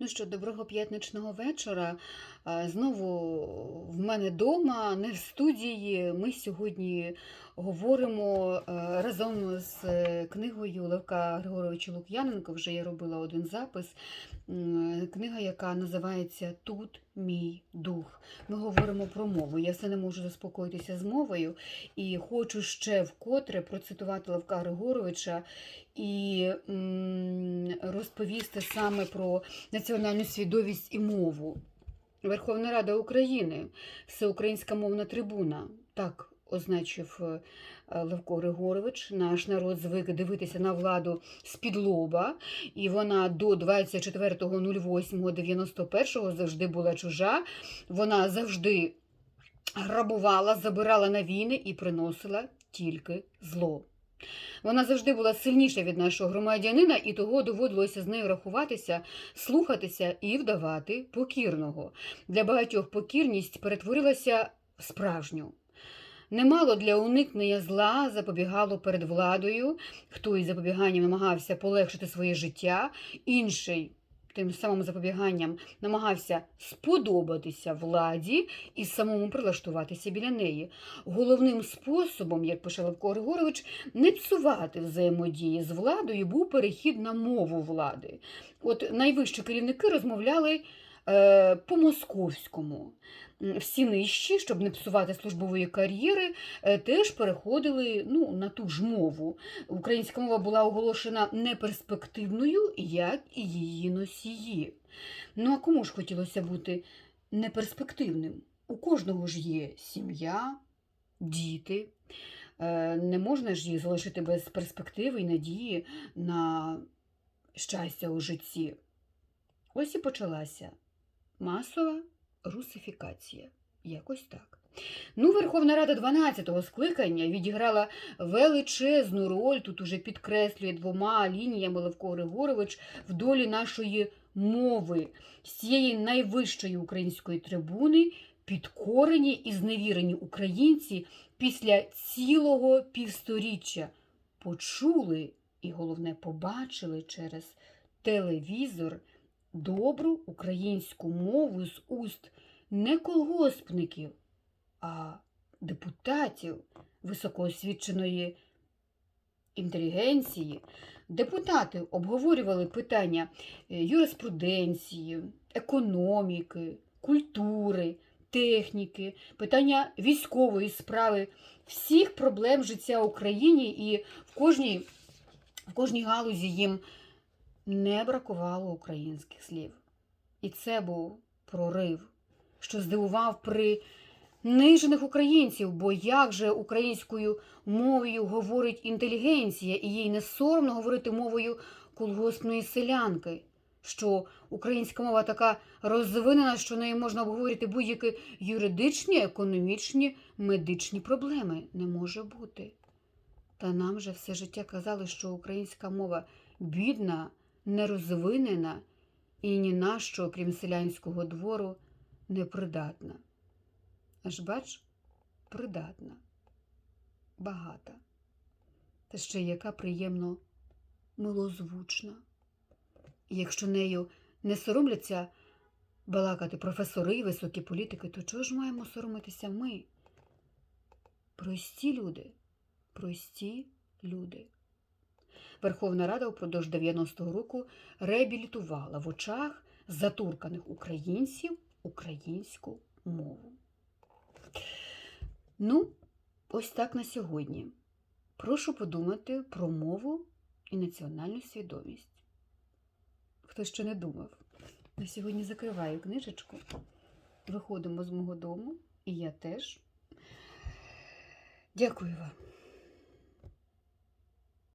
Ну що, доброго п'ятничного вечора. Знову в мене вдома, не в студії. Ми сьогодні говоримо е, разом з е, книгою Левка Григоровича Лук'яненка. Вже я робила один запис. Книга, яка називається Тут мій дух. Ми говоримо про мову. Я все не можу заспокоїтися з мовою і хочу ще вкотре процитувати Левка Григоровича і розповісти саме про національну свідомість і мову. Верховна Рада України, Всеукраїнська мовна трибуна. Так означив е, Левко Григорович. Наш народ звик дивитися на владу з-під лоба, і вона до 24.08.91 завжди була чужа. Вона завжди грабувала, забирала на війни і приносила тільки зло. Вона завжди була сильніша від нашого громадянина, і того доводилося з нею рахуватися, слухатися і вдавати покірного. Для багатьох покірність перетворилася в справжню. Немало для уникнення зла запобігало перед владою, хто із запобіганням намагався полегшити своє життя, інший тим самим запобіганням намагався сподобатися владі і самому прилаштуватися біля неї. Головним способом, як пише Левко Григорович, не псувати взаємодії з владою був перехід на мову влади. От найвищі керівники розмовляли по-московському. Всі нижчі, щоб не псувати службової кар'єри, е, теж переходили ну, на ту ж мову. Українська мова була оголошена неперспективною, як і її носії. Ну а кому ж хотілося бути неперспективним? У кожного ж є сім'я, діти. Е, Не можна ж їх залишити без перспективи і надії на щастя у житті. Ось і почалася масова русифікація. Якось так. Ну, Верховна Рада 12-го скликання відіграла величезну роль, тут уже підкреслює двома лініями Левко Григорович в долі нашої мови з цієї найвищої української трибуни підкорені і зневірені українці після цілого півсторіччя почули і, головне, побачили через телевізор добру українську мову з уст не колгоспників, а депутатів високоосвіченої інтелігенції. Депутати обговорювали питання е, юриспруденції, економіки, культури, техніки, питання військової справи, всіх проблем життя Україні і в кожній, в кожній галузі їм не бракувало українських слів. І це був прорив, що здивував принижених українців, бо як же українською мовою говорить інтелігенція, і їй не соромно говорити мовою колгоспної селянки, що українська мова така розвинена, що нею можна обговорити будь-які юридичні, економічні, медичні проблеми. Не може бути. Та нам же все життя казали, що українська мова бідна, нерозвинена і ні на що, окрім селянського двору, непридатна. Аж бач, придатна, багата, та ще яка приємно милозвучна. Якщо нею не соромляться балакати професори і високі політики, то чого ж маємо соромитися ми? Прості люди, прості люди. Верховна Рада впродовж 90-го року реабілітувала в очах затурканих українців українську мову. Ну, ось так на сьогодні. Прошу подумати про мову і національну свідомість. Хто ще не думав, на сьогодні закриваю книжечку. Виходимо з мого дому, і я теж. Дякую вам.